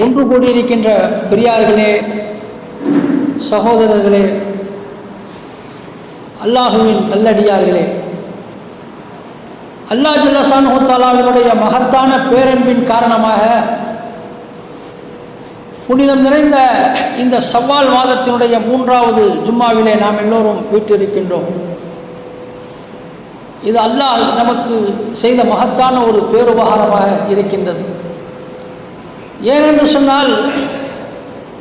ஒன்று கூடியிருக்கின்ற பெரியார்களே சகோதரர்களே அல்லாஹுவின் நல்லடியார்களே அல்லாஹ் ஜல்லசான் ஹோத்தாலாவினுடைய மகத்தான பேரன்பின் காரணமாக புனிதம் நிறைந்த இந்த சவால் வாதத்தினுடைய மூன்றாவது ஜும்மாவிலே நாம் எல்லோரும் வீட்டிருக்கின்றோம். இது அல்லாஹ் நமக்கு செய்த மகத்தான ஒரு பேருபகாரமாக இருக்கின்றது. ஏனென்று சொன்னால்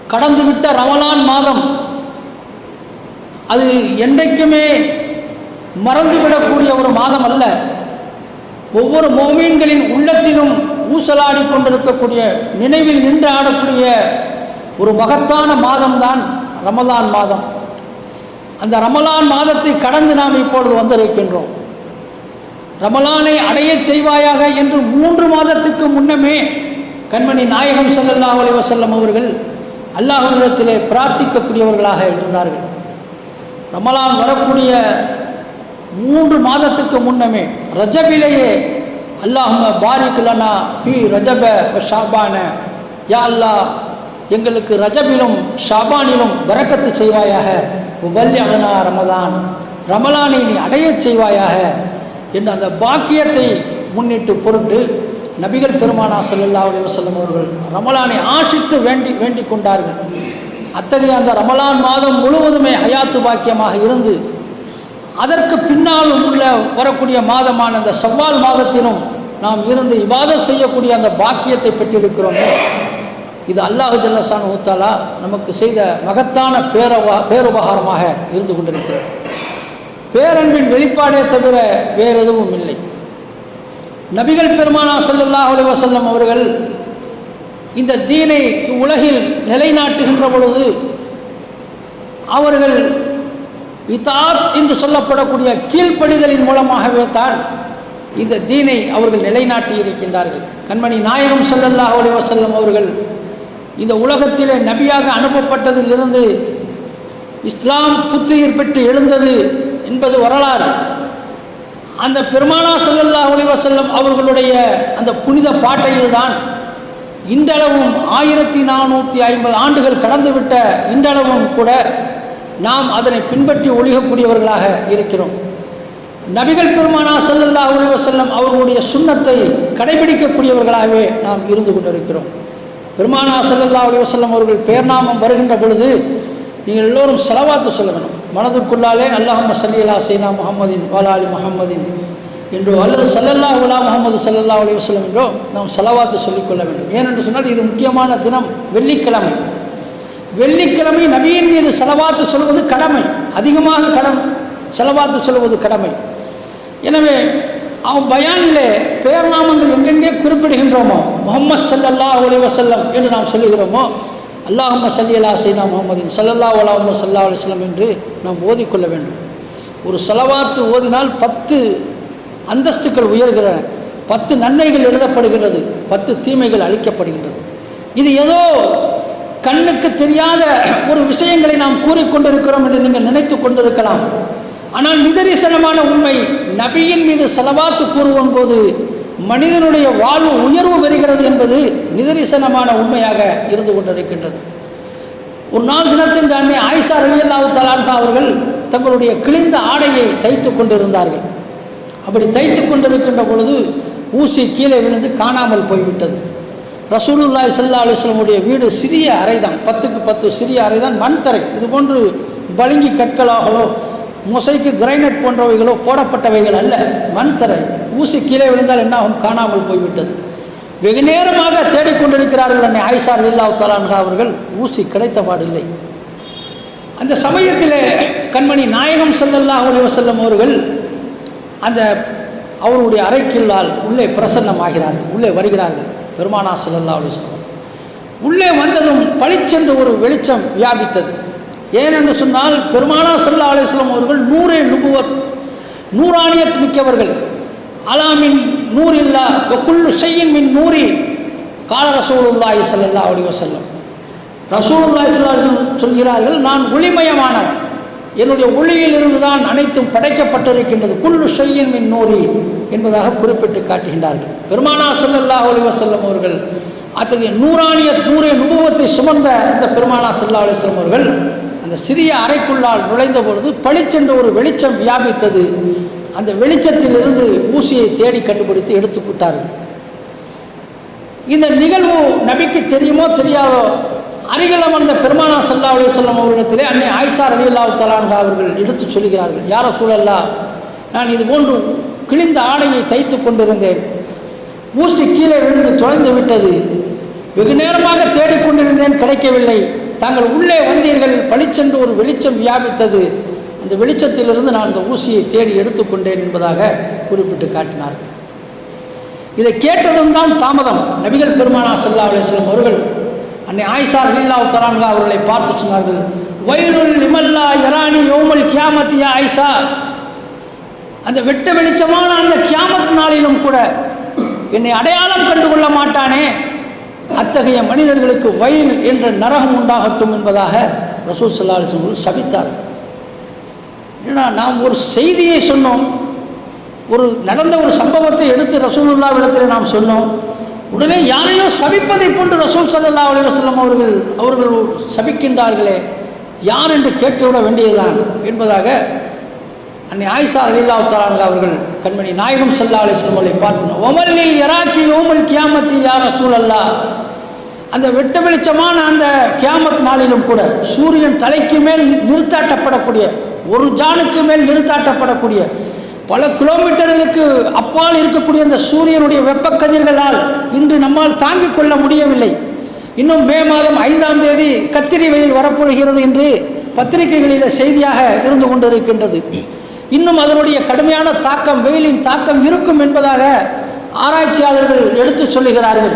கடந்துவிட்ட ரமலான் மாதம் அது என்றைக்குமே மறந்துவிடக்கூடிய ஒரு மாதம் அல்ல. ஒவ்வொரு மோமீன்களின் உள்ளத்திலும் ஊசலாடி கொண்டிருக்கக்கூடிய நினைவில் நின்று ஆடக்கூடிய ஒரு மகத்தான மாதம்தான் ரமலான் மாதம். அந்த ரமலான் மாதத்தை கடந்து நாம் இப்பொழுது வந்திருக்கின்றோம். ரமலானை அடையச் செய்வாயாக என்று மூன்று மாதத்துக்கு முன்னமே கண்மணி நாயகம் சல்லல்லா அலி வசல்லம் அவர்கள் அல்லாஹ்விடத்திலே பிரார்த்திக்கக்கூடியவர்களாக இருந்தார்கள். ரமலான் வரக்கூடிய மூன்று மாதத்துக்கு முன்னமே ரஜபிலேயே அல்லாஹும பாரிக்குலனா பி ரஜப ஷாபான யா அல்லாஹ் எங்களுக்கு ரஜபிலும் ஷாபானிலும் வரக்கத்து செய்வாயாக. உபல்யகனா ரமதான் ரமலானை நீ அடையச் செய்வாயாக. என்று அந்த பாக்கியத்தை முன்னிட்டு பொருட்டு நபிகள் பெருமானா ஸல்லல்லாஹு செல்லும் அவர்கள் ரமலானை ஆசித்து வேண்டி வேண்டிக் கொண்டார்கள். அத்தகைய அந்த ரமலான் மாதம் முழுவதுமே ஹயாத்து பாக்கியமாக இருந்து அதற்கு பின்னாலும் உள்ள வரக்கூடிய மாதமான அந்த செவ்வால் மாதத்திலும் நாம் இருந்து இவாதம் செய்யக்கூடிய அந்த பாக்கியத்தை பெற்றிருக்கிறோமே. இது அல்லாஹு ஜல்லசான் ஊத்தாலா நமக்கு செய்த மகத்தான பேரவா பேருபகாரமாக இருந்து கொண்டிருக்கிறது. பேரன்பின் வெளிப்பாடே தவிர வேறு எதுவும் இல்லை. நபிகள் பெருமானா செல்லல்லா அலி வசல்லம் அவர்கள் இந்த தீனை உலகில் நிலைநாட்டுகின்ற பொழுது அவர்கள் இதாத் என்று சொல்லப்படக்கூடிய கீழ்ப்படிதலின் மூலமாகவே தான் இந்த தீனை அவர்கள் நிலைநாட்டி இருக்கின்றார்கள் கண்மணி நாயகம் செல்லல்லா அலி வசல்லம் அவர்கள் இந்த உலகத்திலே நபியாக அனுப்பப்பட்டதிலிருந்து இஸ்லாம் புத்துயிர் பெற்று எழுந்தது என்பது வரலாறு. அந்த பெருமானா ஸல்லல்லாஹு ஒளிவசல்லம் அவர்களுடைய அந்த புனித பாட்டையில்தான் இன்றளவும் ஆயிரத்தி நானூற்றி ஐம்பது ஆண்டுகள் கடந்துவிட்ட இன்றளவும் கூட நாம் அதனை பின்பற்றி ஒழிகக்கூடியவர்களாக இருக்கிறோம். நபிகள் பெருமானா ஸல்லல்லாஹு அலைஹி அவர்களுடைய சுண்ணத்தை கடைபிடிக்கக்கூடியவர்களாகவே நாம் இருந்து கொண்டிருக்கிறோம். பெருமானா ஸல்லல்லாஹு அலைஹி அவர்கள் பேர்நாமம் வருகின்ற பொழுது நீங்கள் எல்லோரும் செலவாத்து சொல்ல வேண்டும் மனதுக்குள்ளாலே அல்லாஹம்ம சல்லியலா சைனா முகமதின் வாலாலி முகமதின் என்றோ அல்லது சல்லல்லா உலா முகமது சல்லல்லா அலி செல்லம் என்றோ நாம் செலவாத்து சொல்லிக்கொள்ள வேண்டும். ஏனென்று சொன்னால் இது முக்கியமான தினம் வெள்ளிக்கிழமை. வெள்ளிக்கிழமை நபியின் மீது செலவாத்து சொல்வது கடமை. அதிகமாக கடமை செலவாத்து சொல்வது கடமை. எனவே அவன் பயானிலே பேர்நாமங்கள் எங்கெங்கே குறிப்பிடுகின்றோமோ முகமது சல்லல்லா அலி வசல்லம் என்று நாம் சொல்லுகிறோமோ அல்லாஹம்ம சல்லி அல்லா சைனா முகமதின் சல்லல்லா அலாஹம்ம சல்லா அலுவலம் என்று நாம் ஓதிக்கொள்ள வேண்டும். ஒரு செலவாத்து ஓதினால் பத்து அந்தஸ்துக்கள் உயர்கின்றன. பத்து நன்மைகள் எழுதப்படுகிறது பத்து தீமைகள் அளிக்கப்படுகின்றது. இது ஏதோ கண்ணுக்கு தெரியாத ஒரு விஷயங்களை நாம் கூறிக்கொண்டிருக்கிறோம் என்று நீங்கள் நினைத்து கொண்டிருக்கலாம். ஆனால் நிதரிசனமான உண்மை நபியின் மீது செலவாத்து கூறுவோம் போது மனிதனுடைய வாழ்வு உயர்வு பெறுகிறது என்பது நிதரிசனமான உண்மையாக இருந்து கொண்டிருக்கின்றது. ஒரு நாள் தினத்தின் அன்னை ஆயிஷா ரலியல்லாவு தலான்கா அவர்கள் தங்களுடைய கிழிந்த ஆடையை தைத்து கொண்டிருந்தார்கள். அப்படி தைத்து கொண்டிருக்கின்ற பொழுது ஊசி கீழே விழுந்து காணாமல் போய்விட்டது. ரசூலுல்லாய் சல்லா அலுவலமுடைய வீடு சிறிய அறைதான் பத்துக்கு பத்து சிறிய அறைதான் மண் தரை. இது போன்று பளிங்கி கற்களாகவோ முசைக்கு கிரைனட் போன்றவைகளோ போடப்பட்டவைகள் அல்ல. மண்தரை ஊசி கீழே விழுந்தால் என்ன ஆகும் காணாமல் போய்விட்டது. வெகு நேரமாக தேடிக்கொண்டிருக்கிறார்கள் அன்னை ஆயிஷா ரலில்லாஹு தலான்கா அவர்கள். ஊசி கிடைத்த பாடில்லை. அந்த சமயத்தில் கண்மணி நாயகம் செல்லல்லா அலைஹி செல்லும் அவர்கள் அந்த அவருடைய அறைக்குள்ளால் உள்ளே பிரசன்னமாகிறார்கள் உள்ளே வருகிறார்கள். பெருமானா செல்லல்லா அலைஹி உள்ளே வந்ததும் பளிச்சென்று ஒரு வெளிச்சம் வியாபித்தது. ஏனென்று சொன்னால் பெருமானா ஸல்லல்லாஹு அலைஹி அவர்கள் நூறே நுபுவத் நூறாணியத்து மிக்கவர்கள். அலாமின் நூரில்லா குல்லு செய்யின் மின் நூரி கால ரசூலுல்லாய் செல்லல்லா அலி வசல்லம் ரசூலுல்லாய் ஸல்லல்லாஹு சொல்கிறார்கள் நான் ஒளிமயமானவன். என்னுடைய ஒளியில் இருந்துதான் அனைத்தும் படைக்கப்பட்டிருக்கின்றது. குள்ளு ஷையின் மின் நூரி என்பதாக குறிப்பிட்டு காட்டுகின்றார்கள். பெருமானா செல்லல்லா அலி வசல்லம் அவர்கள் அத்தகைய நூறாணிய நூறே நுபுவத்தை சுமந்த இந்த பெருமானா சல்லா அலிஸ்லம் அவர்கள் அந்த சிறிய அறைக்குள்ளால் நுழைந்த பொழுது பளிச்சென்று ஒரு வெளிச்சம் வியாபித்தது. அந்த வெளிச்சத்திலிருந்து ஊசியை தேடி கண்டுபிடித்து எடுத்துக்கிட்டார்கள் இந்த நிகழ்வு நபிக்கு தெரியுமோ தெரியாதோ அருகில் அமர்ந்த பெருமானா சல்லா அலுவலம் அவர்களிடத்திலே அன்னை ஆயிஷா அலி அல்லாஹ் தலான்கா அவர்கள் எடுத்துச் சொல்கிறார்கள் யார சூழல்லா நான் இது போன்று கிழிந்த ஆடையை தைத்து கொண்டிருந்தேன். ஊசி கீழே விழுந்து தொலைந்து விட்டது. வெகு நேரமாக தேடிக்கொண்டிருந்தேன் கிடைக்கவில்லை. தாங்கள் உள்ளே வந்தீர்கள் பளிச்சென்று ஒரு வெளிச்சம் வியாபித்தது. அந்த வெளிச்சத்திலிருந்து நான் அந்த ஊசியை தேடி எடுத்துக்கொண்டேன் என்பதாக குறிப்பிட்டு காட்டினார். இதை கேட்டதும் தான் தாமதம். நபிகள் பெருமானா சல்லா அலிஸ்லம் அவர்கள் அன்னை ஆயிஷா லீலா தரான்கா அவர்களை பார்த்து சொன்னார்கள். வயலுள் நிமல்லா யரானி யோமல் கியாமத்தியா ஆயிஷா. அந்த வெட்ட வெளிச்சமான அந்த கியாமத் நாளிலும் கூட என்னை அடையாளம் கண்டு கொள்ள மாட்டானே. அத்தகைய மனிதர்களுக்கு வயல் என்ற நரகம் உண்டாகட்டும் என்பதாக ரசூல் சல்லா சபித்தார் ஏன்னா நாம் ஒரு செய்தியை சொன்னோம் ஒரு நடந்த ஒரு சம்பவத்தை எடுத்து ரசூலுல்லாவிடத்தில் நாம் சொன்னோம் உடனே யாரையோ சபிப்பதை போன்று ரசூல் சல்லா அலி வசல்லம் அவர்கள் அவர்கள் சபிக்கின்றார்களே யார் என்று கேட்டுவிட வேண்டியதுதான் என்பதாக அன்னை ஆயிஷா அலில்லா தலான்கள் அவர்கள் கண்மணி நாயகம் சல்லா அலிஸ்லம் அவர்களை பார்த்தனர் ஒமல்லி எராக்கி ஓமல் கியாமத்தி யார சூழல்லா அந்த வெட்ட வெளிச்சமான அந்த கியாமத் நாளிலும் கூட சூரியன் தலைக்கு மேல் நிறுத்தாட்டப்படக்கூடிய ஒரு ஜானுக்கு மேல் நிறுத்தாட்டப்படக்கூடிய பல கிலோமீட்டர்களுக்கு அப்பால் இருக்கக்கூடிய அந்த சூரியனுடைய வெப்பக்கதிர்களால் இன்று நம்மால் தாங்கிக் கொள்ள முடியவில்லை. இன்னும் மே மாதம் ஐந்தாம் தேதி கத்திரி வெயில் வரப்போகிறது என்று பத்திரிகைகளில் செய்தியாக இருந்து கொண்டிருக்கின்றது. இன்னும் அதனுடைய கடுமையான தாக்கம் வெயிலின் தாக்கம் இருக்கும் என்பதாக ஆராய்ச்சியாளர்கள் எடுத்து சொல்லுகிறார்கள்.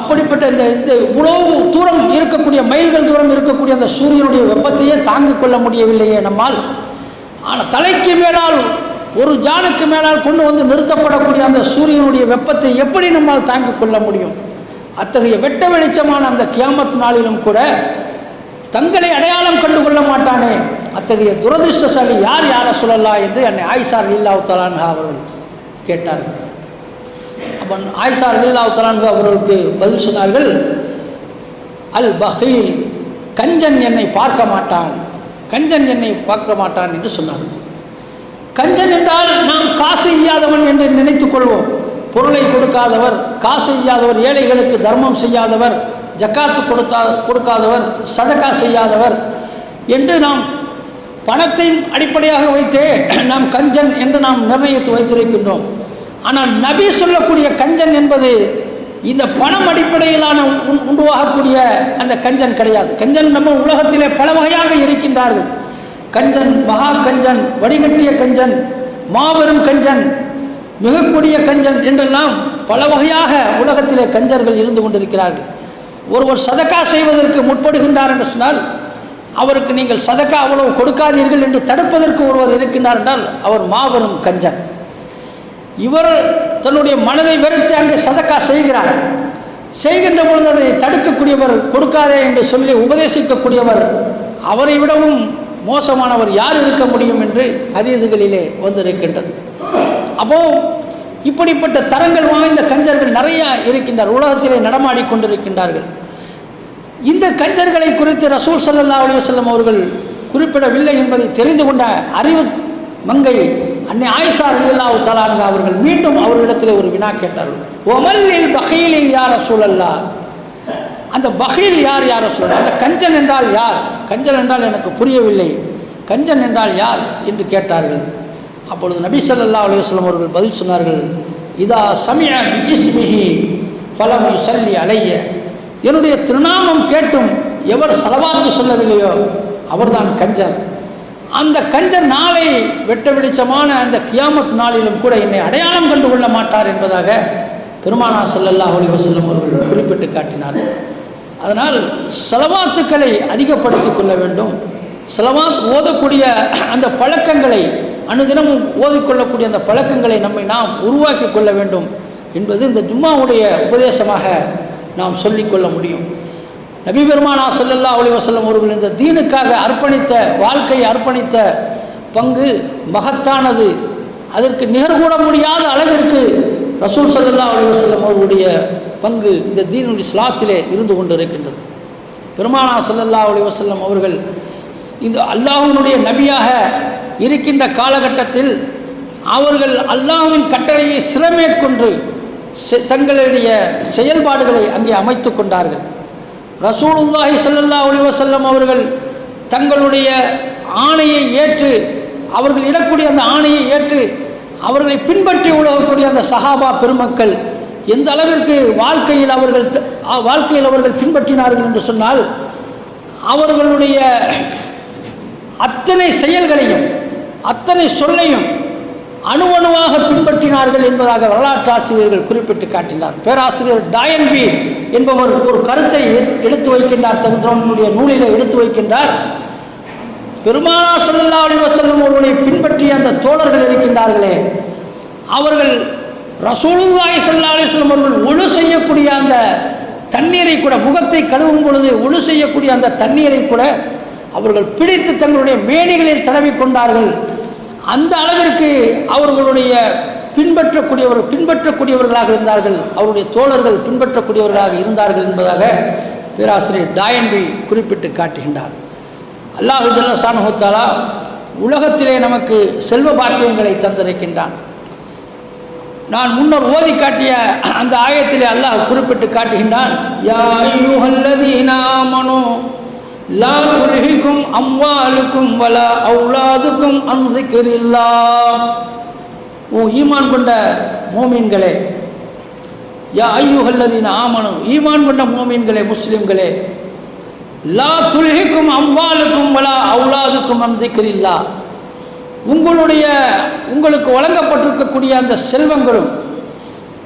அப்படிப்பட்ட இந்த இந்த இவ்வளவு தூரம் இருக்கக்கூடிய மைல்கள் தூரம் இருக்கக்கூடிய அந்த சூரியனுடைய வெப்பத்தையே தாங்கிக் கொள்ள முடியவில்லையே நம்மால். ஆனால் தலைக்கு மேலால் ஒரு ஜானுக்கு மேலால் கொண்டு வந்து நிறுத்தப்படக்கூடிய அந்த சூரியனுடைய வெப்பத்தை எப்படி நம்மால் தாங்கிக் கொள்ள முடியும்? அத்தகைய வெட்ட வெளிச்சமான அந்த கியாமத் நாளிலும் கூட தங்களை அடையாளம் கண்டு கொள்ள மாட்டானே. அத்தகைய துரதிருஷ்டசாலி யார் யார சொல்லலா என்று என்னை ஆயிஷார் லீலாவுத்தலான்கா அவர்கள் கேட்டார்கள். அப்போ ஆயிஷா லீல்லா அவர்களுக்கு பதில் சொன்னார்கள் அல் பஹீல் கஞ்சன் என்னை பார்க்க மாட்டான் கஞ்சன் என்னை பார்க்க மாட்டான் என்று சொன்னார்கள். கஞ்சன் என்றால் நாம் காசு இல்லாதவன் என்று நினைத்துக் கொள்வோம். பொருளை கொடுக்காதவர் காசு இல்லாதவர் ஏழைகளுக்கு தர்மம் செய்யாதவர் ஜக்காத்து கொடுத்தா கொடுக்காதவர் சதக்கா செய்யாதவர் என்று நாம் பணத்தின் அடிப்படையாக வைத்தே நாம் கஞ்சன் என்று நாம் நிர்ணயித்து வைத்திருக்கின்றோம். ஆனால் நபி சொல்லக்கூடிய கஞ்சன் என்பது இந்த பணம் அடிப்படையிலான உண்டுவாகக்கூடிய அந்த கஞ்சன் கிடையாது. கஞ்சன் நம்ம உலகத்திலே பல வகையாக இருக்கின்றார்கள். கஞ்சன் மகா கஞ்சன் வடிகட்டிய கஞ்சன் மாபெரும் கஞ்சன் மிகக்கூடிய கஞ்சன் என்றெல்லாம் பல வகையாக உலகத்திலே கஞ்சர்கள் இருந்து கொண்டிருக்கிறார்கள். ஒருவர் சதக்கா செய்வதற்கு முற்படுகின்றார் என்று சொன்னால் அவருக்கு நீங்கள் சதக்கா அவ்வளவு கொடுக்காதீர்கள் என்று தடுப்பதற்கு ஒருவர் இருக்கின்றார் என்றால் அவர் மாபெரும் கஞ்சன். இவர் தன்னுடைய மனதை வெறுத்து அங்கே சதக்கா செய்கிறார். செய்கின்ற பொழுது அதை தடுக்கக்கூடியவர் கொடுக்காதே என்று சொல்லி உபதேசிக்கக்கூடியவர் அவரை விடவும் மோசமானவர் யார் இருக்க முடியும் என்று அதீதுகளிலே வந்திருக்கின்றது. அப்போ இப்படிப்பட்ட தரங்கள் வாய்ந்த கஞ்சர்கள் நிறைய இருக்கின்றார் உலகத்திலே நடமாடி கொண்டிருக்கின்றார்கள். இந்த கஞ்சர்களை குறித்து ரசூல் சல்லா அலைஹி அவர்கள் குறிப்பிடவில்லை என்பதை தெரிந்து கொண்ட அறிவு மங்கை அன்னை ஆயிஷா ரலியல்லாஹு தஆலா அவர்கள் மீண்டும் அவர்களிடத்தில் ஒரு வினா கேட்டார்கள். ஒமல்லில் பகீலில் யார் ரசூலல்லா அந்த பகையில் யார் யார் ரசூல்? அந்த கஞ்சன் என்றால் யார்? கஞ்சன் என்றால் எனக்கு புரியவில்லை. கஞ்சன் என்றால் யார்? என்று கேட்டார்கள். அப்பொழுது நபி சல்லா அலுவலம் அவர்கள் பதில் சொன்னார்கள் இதா சமிஅ பி இஸ்மிஹி ஃபலம் அலைய. என்னுடைய திருநாமம் கேட்டும் எவர் செலவாத்து சொல்லவில்லையோ அவர்தான் கஞ்சன் அந்த கஞ்சன் நாளை வெட்ட வெளிச்சமான அந்த கியாமத் நாளிலும் கூட என்னை அடையாளம் கண்டு கொள்ள மாட்டார் என்பதாக பெருமானா செல்லல்லா அலைஹி வஸல்லம் அவர்கள் குறிப்பிட்டு காட்டினார்கள் அதனால் செலவாத்துக்களை அதிகப்படுத்திக் கொள்ள வேண்டும். செலவாத் ஓதக்கூடிய அந்த பழக்கங்களை அனுதினமும் ஓதிக்கொள்ளக்கூடிய அந்த பழக்கங்களை நம்மை நாம் உருவாக்கி கொள்ள வேண்டும் என்பது இந்த ஜும்மாவுடைய உபதேசமாக நாம் சொல்லிக்கொள்ள முடியும். நபி பெருமானா ஸல்லல்லாஹு அலைஹி வஸல்லம் அவர்கள் இந்த தீனுக்காக அர்ப்பணித்த வாழ்க்கையை அர்ப்பணித்த பங்கு மகத்தானது. அதற்கு நிகர்கூட முடியாத அளவிற்கு ரசூல் சல்லா அலைஹி வசல்லம் அவர்களுடைய பங்கு இந்த தீனுடைய ஸ்லாத்திலே இருந்து கொண்டு இருக்கின்றது பெருமானா சல்லல்லா அலி வசல்லம் அவர்கள் இந்த அல்லாஹனுடைய நபியாக இருக்கின்ற காலகட்டத்தில் அவர்கள் அல்லாஹின் கட்டளையை சிறமேற்கொண்டு தங்களுடைய செயல்பாடுகளை அங்கே அமைத்து கொண்டார்கள். ரசூலுல்லாஹி ஸல்லல்லாஹு அலிவசல்லம் அவர்கள் தங்களுடைய ஆணையை ஏற்று அவர்கள் இடக்கூடிய அந்த ஆணையை ஏற்று அவர்களை பின்பற்றி உலகக்கூடிய அந்த சஹாபா பெருமக்கள் எந்த அளவிற்கு வாழ்க்கையில் அவர்கள் வாழ்க்கையில் அவர்கள் பின்பற்றினார்கள் என்று சொன்னால் அவர்களுடைய அத்தனை செயல்களையும் அத்தனை சொல்லையும் அணுவணுவாக பின்பற்றினார்கள் என்பதாக வரலாற்று ஆசிரியர்கள் குறிப்பிட்டு காட்டினார். பேராசிரியர் டாயன்பி என்பவர் ஒரு கருத்தை எடுத்து வைக்கின்றார். தன்னுடைய நூலில் எடுத்து வைக்கின்றார். பெருமானா ஸல்லல்லாஹு அலைஹி வஸல்லம் அவர்களை பின்பற்றிய அந்த தோழர்கள் இருக்கின்றார்களே அவர்கள் ரசூலுல்லாஹி சல்லா அலிஸ்லம் அவர்கள் ஒழு செய்யக்கூடிய அந்த தண்ணீரை கூட முகத்தை கழுவும் பொழுது ஒழு செய்யக்கூடிய அந்த தண்ணீரை கூட அவர்கள் பிடித்து தங்களுடைய மேடைகளில் தடவி கொண்டார்கள். அந்த அளவிற்கு அவர்களுடைய பின்பற்றக்கூடியவர் பின்பற்றக்கூடியவர்களாக இருந்தார்கள். அவருடைய தோழர்கள் பின்பற்றக்கூடியவர்களாக இருந்தார்கள் என்பதாக பேராசிரியர் டாயன்பி குறிப்பிட்டு காட்டுகின்றார். அல்லாஹு ஜல்லசானுத்தாலா உலகத்திலே நமக்கு செல்வ பாக்கியங்களை தந்திருக்கின்றான். நான் முன்னர் ஓதி காட்டிய அந்த ஆயத்திலே அல்லாஹ் குறிப்பிட்டு காட்டுகின்றான் லா துல்ஹிக்கும் அம்வாலுக்கும் வலா அவுலாதுக்கும் அன் ஓ ஈமான் கொண்ட மோமீன்களே. யா ஐயுகல்லதின் ஆமனும் ஈமான் கொண்ட மோமீன்களே முஸ்லிம்களே. லா துல்ஹிக்கும் அம்வாலுக்கும் வலா அவுலாதுக்கும் அன் உங்களுடைய உங்களுக்கு வழங்கப்பட்டிருக்கக்கூடிய அந்த செல்வங்களும்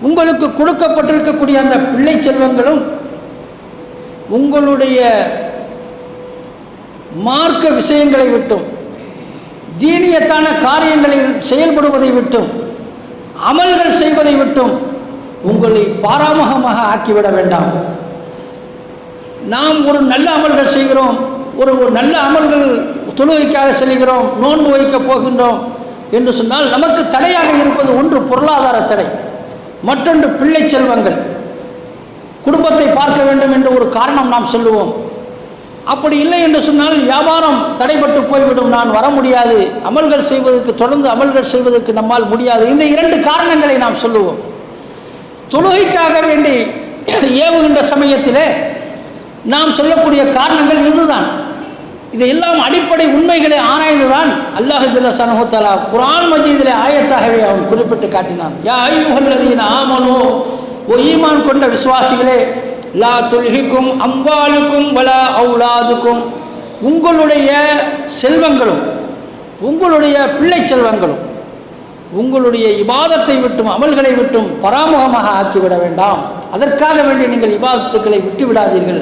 உங்களுக்கு கொடுக்கப்பட்டிருக்கக்கூடிய அந்த பிள்ளை செல்வங்களும் உங்களுடைய மார்க்க விஷயங்களை விட்டும் தீனியத்தான காரியங்களில் செயல்படுவதை விட்டும் அமல்கள் செய்வதை விட்டும் உங்களை பாராமுகமாக ஆக்கிவிட வேண்டாம். நாம் ஒரு நல்ல அமல்கள் செய்கிறோம் ஒரு ஒரு நல்ல அமல்கள் தொழுகைக்காக செல்கிறோம் நோன்பு வைக்கப் போகின்றோம் என்று சொன்னால் நமக்கு தடையாக இருப்பது ஒன்று பொருளாதார தடை மற்றொன்று பிள்ளை செல்வங்கள். குடும்பத்தை பார்க்க வேண்டும் என்ற ஒரு காரணம் நாம் சொல்லுவோம். அப்படி இல்லை என்று சொன்னால் வியாபாரம் தடைபட்டு போய்விடும் நான் வர முடியாது. அமல்கள் செய்வதற்கு தொடர்ந்து அமல்கள் செய்வதற்கு நம்மால் முடியாது. இந்த இரண்டு காரணங்களை நாம் சொல்லுவோம். தொழுகைக்காக வேண்டி ஏவுகின்ற சமயத்திலே நாம் சொல்லக்கூடிய காரணங்கள் இதுதான். இதையெல்லாம் அடிப்படை உண்மைகளை ஆராய்ந்துதான் அல்லாஹு ஜல்ல சனஹுத்தலா குரான் மஜீதிலே ஆயத்தாகவே அவன் குறிப்பிட்டு காட்டினான். யா ஐயுஹல்லதீன ஆமனோ ஓ ஈமான் கொண்ட விசுவாசிகளே லா துல்ஹிக்கும் அம்பாலுக்கும் வலா அவுலாதுக்கும். உங்களுடைய செல்வங்களும் உங்களுடைய பிள்ளை செல்வங்களும் உங்களுடைய இபாதத்தை விட்டும் அமல்களை விட்டும் பராமுகமாக ஆக்கிவிட வேண்டாம். அதற்காக வேண்டி நீங்கள் இபாதத்துக்களை விட்டு விடாதீர்கள்.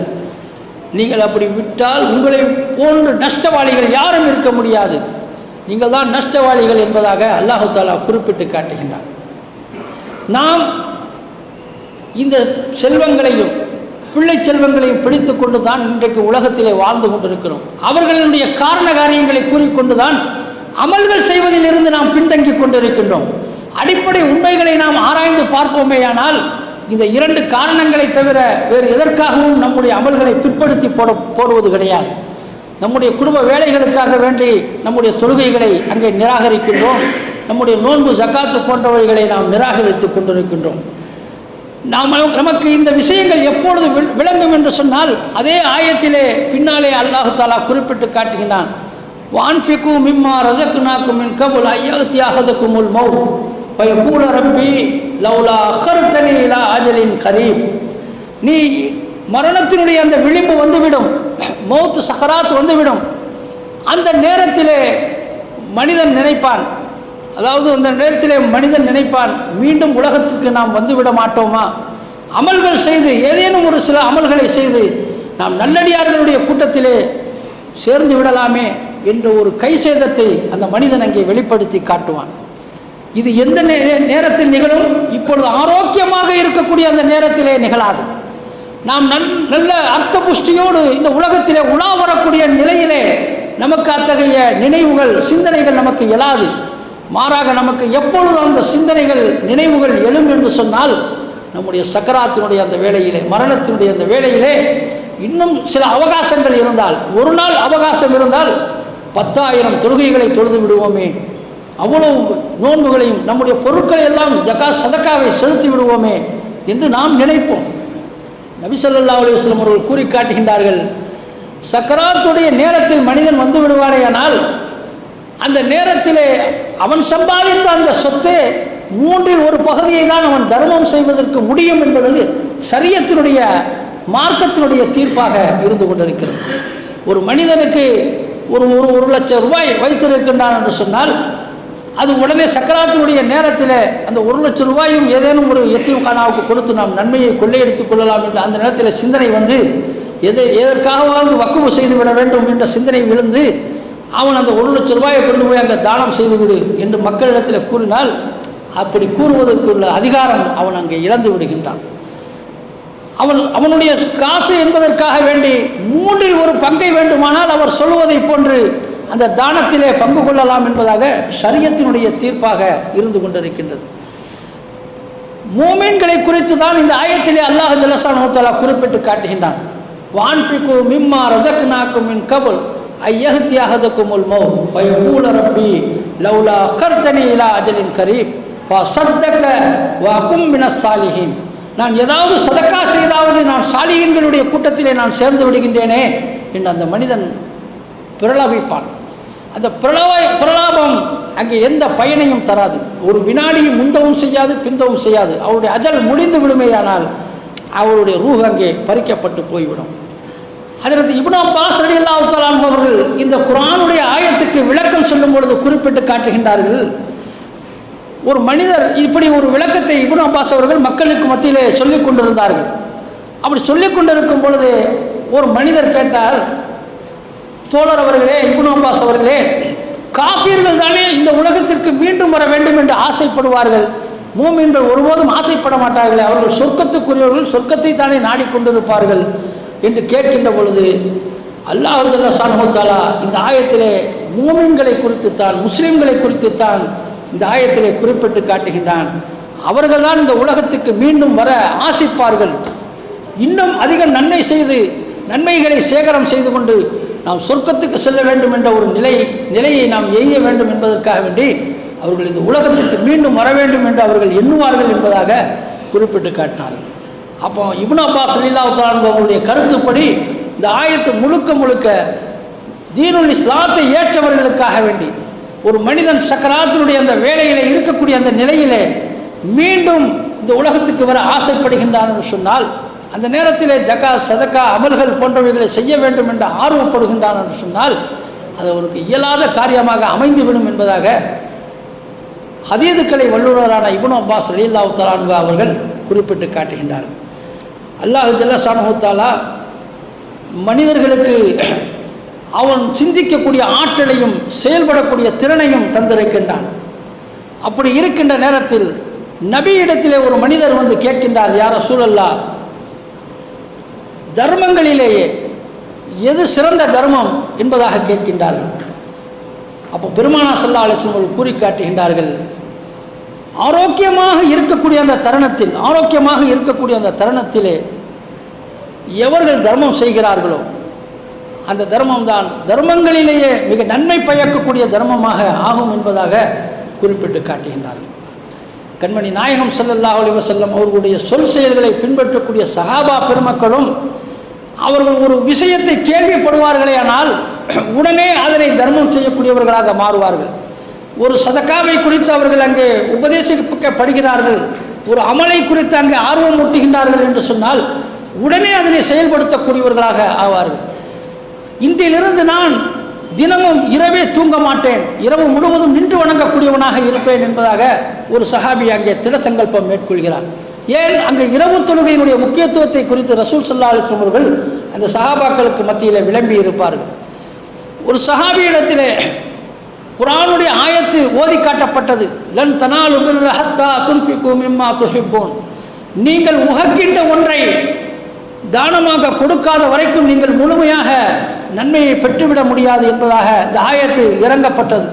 நீங்கள் அப்படி விட்டால் உங்களை போன்ற நஷ்டவாளிகள் யாரும் இருக்க முடியாது. நீங்கள் தான் நஷ்டவாளிகள் என்பதாக அல்லாஹு தாலா குறிப்பிட்டு காட்டுகின்றார் நாம் இந்த செல்வங்களையும் பிள்ளை செல்வங்களையும் பிடித்து கொண்டு தான் இன்றைக்கு உலகத்திலே வாழ்ந்து கொண்டிருக்கிறோம். அவர்களுடைய காரண காரியங்களை கூறிக்கொண்டு தான் அமல்கள் செய்வதில் இருந்து நாம் பின்தங்கி கொண்டிருக்கின்றோம். அடிப்படை உண்மைகளை நாம் ஆராய்ந்து பார்ப்போமேயானால் இந்த இரண்டு காரணங்களை தவிர வேறு எதற்காகவும் நம்முடைய அமல்களை பிற்படுத்தி போட போடுவது கிடையாது. நம்முடைய குடும்ப வேலைகளுக்காக வேண்டி நம்முடைய தொழுகைகளை அங்கே நிராகரிக்கின்றோம். நம்முடைய நோன்பு ஜக்காத்து போன்றவைகளை நாம் நிராகரித்துக் கொண்டிருக்கின்றோம். நாம் நமக்கு இந்த விஷயங்கள் எப்பொழுது வி- விளங்கும் என்று சொன்னால் அதே ஆயத்திலே பின்னாலே அல்லாஹு தாலா குறிப்பிட்டு காட்டுகின்றான். வான்ஃபிகு மிம்மா ரசக்குனாக்கும் மின் கபுல் ஐயத்தியாகதுக்கும் அகதக்குமுல் மௌ பயபூல ரப்பி லவ்லா அஹர்தனி இலா அஜலின் கரீம் நீ மரணத்தினுடைய அந்த விளிம்பு வந்துவிடும். மௌத்து சஹராத் வந்துவிடும். அந்த நேரத்திலே மனிதன் நினைப்பான் அதாவது அந்த நேரத்திலே மனிதன் நினைப்பான் மீண்டும் உலகத்துக்கு நாம் வந்துவிட மாட்டோமா? அமல்கள் செய்து ஏதேனும் ஒரு சில அமல்களை செய்து நாம் நல்லடியார்களுடைய கூட்டத்திலே சேர்ந்து விடலாமே என்ற ஒரு கை சேதத்தை அந்த மனிதன் அங்கே வெளிப்படுத்தி காட்டுவான். இது எந்த நேரத்தில் நிகழும்? இப்பொழுது ஆரோக்கியமாக இருக்கக்கூடிய அந்த நேரத்திலே நிகழாது. நாம் நல் நல்ல அர்த்த புஷ்டியோடு இந்த உலகத்திலே உலா வரக்கூடிய நிலையிலே நமக்கு அத்தகைய நினைவுகள் சிந்தனைகள் நமக்கு இயலாது மாறாக நமக்கு எப்பொழுது அந்த சிந்தனைகள் நினைவுகள் எழும் என்று சொன்னால் நம்முடைய சக்கராத்தினுடைய அந்த வேலையிலே மரணத்தினுடைய அந்த வேலையிலே இன்னும் சில அவகாசங்கள் இருந்தால் ஒரு நாள் அவகாசம் இருந்தால் பத்தாயிரம் தொழுகைகளை தொழுது விடுவோமே. அவ்வளவு நோன்புகளையும் நம்முடைய பொருட்களை எல்லாம் ஜக்கா சதக்காவை செலுத்தி விடுவோமே என்று நாம் நினைப்போம். நபிசல்லா அலுவலம் அவர்கள் கூறி காட்டுகின்றார்கள் சக்கராத்துடைய நேரத்தில் மனிதன் வந்து விடுவானேயானால் அந்த நேரத்திலே அவன் சம்பாதித்த அந்த சொத்து மூன்றில் ஒரு பகுதியை தான் அவன் தர்மம் செய்வதற்கு முடியும் என்பது சரியத்தினுடைய மார்க்கத்தினுடைய தீர்ப்பாக இருந்து கொண்டிருக்கிறது. ஒரு மனிதனுக்கு ஒரு ஒரு ஒரு லட்சம் ரூபாய் வைத்திருக்கின்றான் என்று சொன்னால் அது உடனே சக்கராத்தினுடைய நேரத்தில் அந்த ஒரு லட்சம் ரூபாயும் ஏதேனும் ஒரு எத்தியுகானாவுக்கு கொடுத்து நாம் நன்மையை கொள்ளையடித்துக் கொள்ளலாம் என்று அந்த நேரத்தில் சிந்தனை வந்து எதை எதற்காகவாவது வக்குவு செய்து விட வேண்டும் என்ற சிந்தனை விழுந்து அவன் அந்த ஒரு லட்ச ரூபாயை கொண்டு போய் அங்கே தானம் செய்துவிடு என்று மக்களிடத்தில் கூறினால் அப்படி கூறுவதற்குள்ள அதிகாரம் அவன் அங்கே இழந்து விடுகின்றான். அவன் அவனுடைய காசு என்பதற்காக வேண்டி மூன்றில் ஒரு பங்கை வேண்டுமானால் அவர் சொல்வதை போன்று அந்த தானத்திலே பங்கு கொள்ளலாம் என்பதாக சரியத்தினுடைய தீர்ப்பாக இருந்து கொண்டிருக்கின்றது. மூமீன்களை குறித்து தான் இந்த ஆயத்திலே அல்லாஹ் ஜலசான் தஆலா குறிப்பிட்டு காட்டுகின்றான். வான்ஃபிகு மிம்மா ரஜக்னாக்கும் மின் கபுல். ஐயஹத்தி அஹதக்குமுல் மௌ ஃபயகூல ரப்பி லௌலா அக்கர்தனி இலா அஜலின் கரீப் ஃபஸத்தக வகும் மினஸ் நான் ஏதாவது சதக்கா செய்தாவது நான் சாலிகின்களுடைய கூட்டத்திலே நான் சேர்ந்து விடுகின்றேனே என்று அந்த மனிதன் பிரலபிப்பான். அந்த பிரலவ பிரலாபம் அங்கே எந்த பயனையும் தராது. ஒரு வினாடியும் முந்தவும் செய்யாது பிந்தவும் செய்யாது. அவருடைய அஜல் முடிந்து விடுமேயானால் அவருடைய ரூஹ் அங்கே பறிக்கப்பட்டு போய்விடும். அதற்கு இப்னா அப்பாஸ் அடி தஆலா அவர்கள் இந்த குரானுடைய ஆயத்துக்கு விளக்கம் சொல்லும் பொழுது குறிப்பிட்டு காட்டுகின்றார்கள். ஒரு மனிதர் இப்படி ஒரு விளக்கத்தை இப்னு அப்பாஸ் அவர்கள் மக்களுக்கு மத்தியிலே சொல்லிக் கொண்டிருந்தார்கள். அப்படி சொல்லிக் கொண்டிருக்கும் பொழுது ஒரு மனிதர் கேட்டார் தோழர் அவர்களே இப்னு அப்பாஸ் அவர்களே காப்பீர்கள் தானே இந்த உலகத்திற்கு மீண்டும் வர வேண்டும் என்று ஆசைப்படுவார்கள். மூமின்கள் ஒருபோதும் ஆசைப்பட மாட்டார்களே அவர்கள் சொர்க்கத்துக்குரியவர்கள் சொர்க்கத்தை தானே நாடிக்கொண்டிருப்பார்கள். என்று கேட்கின்ற பொழுது அல்லாஹு சானமுத்தாலா இந்த ஆயத்திலே மூமின்களை குறித்துத்தான் முஸ்லீம்களை குறித்துத்தான் இந்த ஆயத்திலே குறிப்பிட்டு காட்டுகின்றான். அவர்கள்தான் இந்த உலகத்துக்கு மீண்டும் வர ஆசிப்பார்கள். இன்னும் அதிக நன்மை செய்து நன்மைகளை சேகரம் செய்து கொண்டு நாம் சொர்க்கத்துக்கு செல்ல வேண்டும் என்ற ஒரு நிலை நிலையை நாம் எய்ய வேண்டும் என்பதற்காக வேண்டி அவர்கள் இந்த உலகத்திற்கு மீண்டும் வர வேண்டும் என்று அவர்கள் எண்ணுவார்கள் என்பதாக குறிப்பிட்டு காட்டினார்கள். அப்போ இப்னு அப்பாஸ் அலில்லாவுத்தான் அவருடைய கருத்துப்படி இந்த ஆயத்து முழுக்க முழுக்க தீனுல் இஸ்லாத்தை ஏற்றவர்களுக்காக வேண்டி ஒரு மனிதன் சக்கராத்தினுடைய அந்த வேலையிலே இருக்கக்கூடிய அந்த நிலையிலே மீண்டும் இந்த உலகத்துக்கு வர ஆசைப்படுகின்றான் என்று சொன்னால் அந்த நேரத்திலே ஜக்கா சதக்கா அமல்கள் போன்றவைகளை செய்ய வேண்டும் என்று ஆர்வப்படுகின்றான் என்று சொன்னால் அது அவருக்கு இயலாத காரியமாக அமைந்துவிடும் என்பதாக ஹதீதுக்களை வல்லுநரான இபுன் அப்பாஸ் அலில்லாஹு தலான்கு அவர்கள் குறிப்பிட்டு காட்டுகின்றார்கள். அல்லாஹ் ஜல்லசானஹுத்தாலா மனிதர்களுக்கு அவன் சிந்திக்கக்கூடிய ஆற்றலையும் செயல்படக்கூடிய திறனையும் தந்திருக்கின்றான். அப்படி இருக்கின்ற நேரத்தில் நபியிடத்திலே ஒரு மனிதர் வந்து கேட்கின்றார் யார சூழல்லா தர்மங்களிலேயே எது சிறந்த தர்மம் என்பதாக கேட்கின்றார்கள். அப்போ பெருமானா சல்லா அலிஸ்லம் கூறி காட்டுகின்றார்கள் ஆரோக்கியமாக இருக்கக்கூடிய அந்த தருணத்தில் ஆரோக்கியமாக இருக்கக்கூடிய அந்த தருணத்திலே எவர்கள் தர்மம் செய்கிறார்களோ அந்த தர்மம் தான் தர்மங்களிலேயே மிக நன்மை பயக்கக்கூடிய தர்மமாக ஆகும் என்பதாக குறிப்பிட்டு காட்டுகின்றார்கள். கண்மணி நாயகம் செல்லல்லா அலைஹி செல்லம் அவர்களுடைய சொல் செயல்களை பின்பற்றக்கூடிய சகாபா பெருமக்களும் அவர்கள் ஒரு விஷயத்தை கேள்விப்படுவார்களே ஆனால் உடனே அதனை தர்மம் செய்யக்கூடியவர்களாக மாறுவார்கள். ஒரு சதக்காவை குறித்து அவர்கள் அங்கே உபதேசிக்கப்படுகிறார்கள். ஒரு அமலை குறித்து அங்கே ஆர்வம் ஊட்டுகின்றார்கள் என்று சொன்னால் உடனே அதனை செயல்படுத்தக்கூடியவர்களாக ஆவார்கள். இன்றிலிருந்து நான் தினமும் இரவே தூங்க மாட்டேன். இரவு முழுவதும் நின்று வணங்கக்கூடியவனாக இருப்பேன் என்பதாக ஒரு சஹாபி அங்கே திட சங்கல்பம் மேற்கொள்கிறார். ஏன்? அங்கே இரவு தொழுகையினுடைய முக்கியத்துவத்தை குறித்து ரசூல் சல்லா அலிஸ்லம் அவர்கள் அந்த சஹாபாக்களுக்கு மத்தியில் விளம்பி இருப்பார்கள் ஒரு சஹாபியிடத்திலே குரானுடைய ஆயத்து ஓதி காட்டப்பட்டது. லன் தனால் பிர்ர ஹத்தா துன்ஃபிகு இம்மா துஹிப்பூன். நீங்கள் உகக்கின்ற ஒன்றை தானமாக கொடுக்காத வரைக்கும் நீங்கள் முழுமையாக நன்மையை பெற்றுவிட முடியாது என்பதாக இந்த ஆயத்து இறங்கப்பட்டது.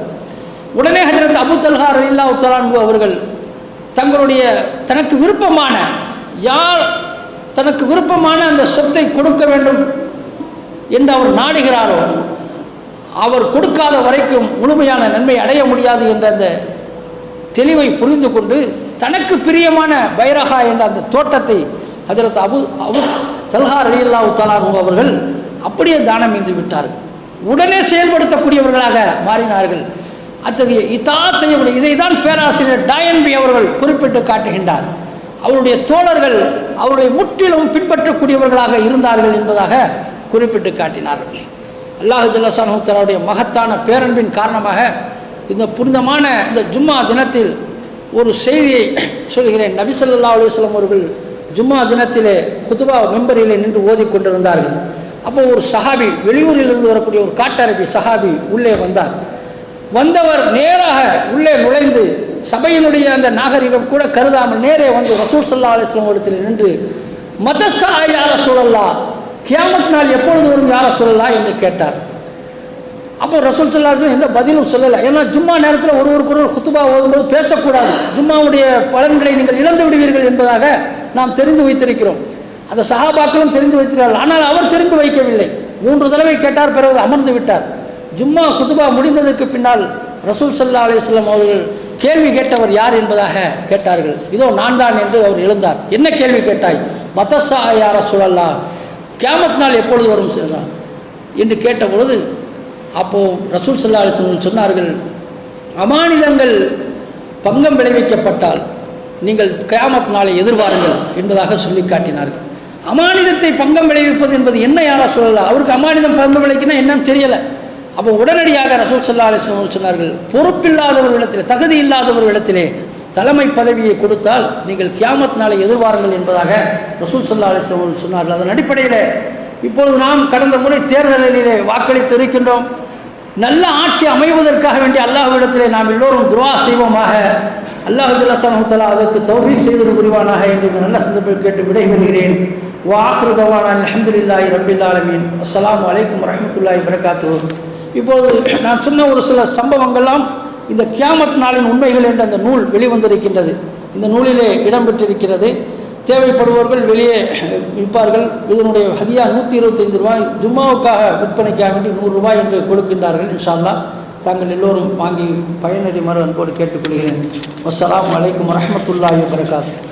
உடனே ஹஜரத் அபு தல்ஹா ரலில்லா உத்தலான்பு அவர்கள் தங்களுடைய தனக்கு விருப்பமான யார் தனக்கு விருப்பமான அந்த சொத்தை கொடுக்க வேண்டும் என்று அவர் நாடுகிறாரோ அவர் கொடுக்காத வரைக்கும் முழுமையான நன்மை அடைய முடியாது என்ற அந்த தெளிவை புரிந்து கொண்டு தனக்கு பிரியமான பைரகா என்ற அந்த தோட்டத்தை ஹஜரத் அபு அபு தல்ஹா ரலியல்லாஹு தலானு அவர்கள் அப்படியே தானம் செய்து விட்டார்கள் உடனே செயல்படுத்தக்கூடியவர்களாக மாறினார்கள். அத்தகைய இதா செய்யக்கூடிய இதை தான் பேராசிரியர் டயன்பி அவர்கள் குறிப்பிட்டு காட்டுகின்றார். அவருடைய தோழர்கள் அவருடைய முற்றிலும் பின்பற்றக்கூடியவர்களாக இருந்தார்கள் என்பதாக குறிப்பிட்டு காட்டினார்கள். அல்லாஹு ஜல்லசானு மகத்தான பேரன்பின் காரணமாக இந்த புனிதமான இந்த ஜும்மா தினத்தில் ஒரு செய்தியை சொல்கிறேன். நபிசல்லா அலுவலம் அவர்கள் ஜும்மா தினத்திலே குதுபா மெம்பரிலே நின்று ஓதி கொண்டிருந்தார்கள். அப்போ ஒரு சஹாபி வெளியூரிலிருந்து வரக்கூடிய ஒரு காட்டரபி சஹாபி உள்ளே வந்தார். வந்தவர் நேராக உள்ளே நுழைந்து சபையினுடைய அந்த நாகரிகம் கூட கருதாமல் நேரே வந்து ரசூல் சல்லா அலுவலம் இடத்தில் நின்று மதஸ்தாயார சூழல்லா கியாமத் நாள் எப்பொழுது வரும் யாரை சொல்லலாம் என்று கேட்டார். அப்போ ரசூல் சொல்லாரு எந்த பதிலும் சொல்லலை. ஏன்னா ஜும்மா நேரத்தில் ஒருவருக்கு ஒருவர் குத்துபா ஓதும்போது பேசக்கூடாது. ஜும்மாவுடைய பலன்களை நீங்கள் இழந்து விடுவீர்கள் என்பதாக நாம் தெரிந்து வைத்திருக்கிறோம். அந்த சஹாபாக்களும் தெரிந்து வைத்திருக்கிறார்கள். ஆனால் அவர் தெரிந்து வைக்கவில்லை. மூன்று தடவை கேட்டார் பிறகு அமர்ந்து விட்டார். ஜும்மா குத்துபா முடிந்ததற்கு பின்னால் ரசூல் சல்லா அலிஸ்லாம் அவர்கள் கேள்வி கேட்டவர் யார் என்பதாக கேட்டார்கள். இதோ நான் தான் என்று அவர் எழுந்தார். என்ன கேள்வி கேட்டாய்? மதசா யார சொல்லல்லா கேமத் நாள் எப்பொழுது வரும் சொல்கிறார் என்று கேட்டபொழுது அப்போது ரசூல் சல்லா அலிஸ்லாம் சொன்னார்கள் அமானிதங்கள் பங்கம் விளைவிக்கப்பட்டால் நீங்கள் கேமத் நாளை எதிர்பாருங்கள் என்பதாக சொல்லி காட்டினார்கள். அமானிதத்தை பங்கம் விளைவிப்பது என்பது என்ன யாரா சொல்லலாம் அவருக்கு அமானிதம் பங்கம் விளைவிக்கனா என்னன்னு தெரியலை. அப்போ உடனடியாக ரசூல் சல்லா அலிஸ்லாம் சொன்னார்கள் பொறுப்பில்லாதவர்களிடத்திலே தகுதி இல்லாதவர்களிடத்திலே தலைமை பதவியை கொடுத்தால் நீங்கள் கியாமத் நாளை எதிர்வாருங்கள் என்பதாக ரசூல் சல்லா அலிஸ்லாம் சொன்னார்கள். அதன் அடிப்படையில் இப்பொழுது நாம் கடந்த முறை தேர்தலிலே வாக்களித்து இருக்கின்றோம். நல்ல ஆட்சி அமைவதற்காக வேண்டிய அல்லாஹ்விடத்திலே நாம் எல்லோரும் துருவா செய்வோமாக. அல்லாஹ் ஜல்லா அதற்கு தௌஃபீக் செய்தது புரிவானாக என்று இந்த நல்ல சந்தர்ப்பம் கேட்டு விடைபெறுகிறேன். வாஹ்ரு தவானா அஹமதுல்லாஹி ரபில் ஆலமீன். அஸ்லாம் வலைக்கம் வரமத்துல்லாஹி வரகாத்து இப்போது நான் சொன்ன ஒரு சில சம்பவங்கள்லாம் இந்த கியாமத் நாளின் உண்மைகள் என்ற அந்த நூல் வெளிவந்திருக்கின்றது. இந்த நூலிலே இடம்பெற்றிருக்கிறது. தேவைப்படுபவர்கள் வெளியே விற்பார்கள். இதனுடைய ஹதியா நூற்றி இருபத்தைந்து ரூபாய். ஜும்மாவுக்காக விற்பனைக்காக வேண்டி நூறு ரூபாய் என்று கொடுக்கின்றார்கள் இன்ஷால்லா தாங்கள் எல்லோரும் வாங்கி பயனறிமாறு அன்போடு கேட்டுக்கொள்கிறேன். அஸ்ஸலாமு வலைக்கம் வரமத்துல்லாஹி வரகாத்து